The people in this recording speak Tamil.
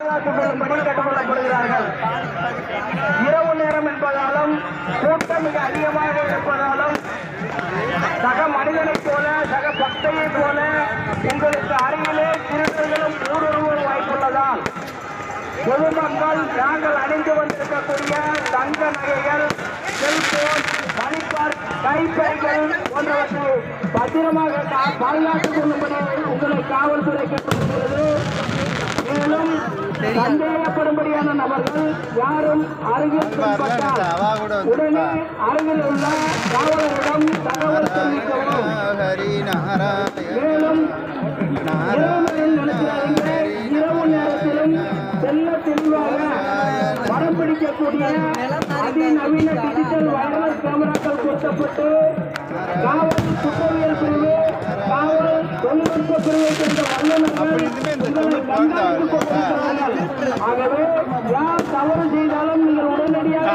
கேட்டுக்கொள்ளப்படுகிறார்கள் இரவு நேரம் என்பதாலும் கூட்டம் மிக அதிகமாக இருப்பதாலும் சக மனிதனைப் போல சக பக்தையைப் போல உங்களுக்கு அருகிலே திருடர்களும் ஊடுருவோர் வாய்ப்புள்ளதால் பொதுமக்கள் நாங்கள் அணிந்து வந்திருக்கக்கூடிய தங்க நகைகள் செல்போன் மணிப்பார் கைப்பைகள் போன்றவற்றை பத்திரமாக பாதுகாத்துக் கொள்ளும்படி உங்களை காவல்துறை கேட்டுக்கொள்கிறது சந்தேகப்படும்படியான நபர்கள் யாரும் அருகில் உடனே அருகில் உள்ள காவலரிடம் தகவல் தெரிவிக்கவும். மேலும் இரவு நேரத்திலும் செல்ல தெளிவாக படம் பிடிக்கக்கூடிய அதிநவீன டிஜிட்டல் வயர்லெஸ் கேமராக்கள் பொருத்தப்பட்டு காவல் குற்றவியல் பிரிவு காவல் தொழில்நுட்ப பிரிவை சேர்ந்த வல்லுநர்கள் கண்காணித்துக் கொண்டிருக்கிறார்கள் நீங்கள் உடனடியாக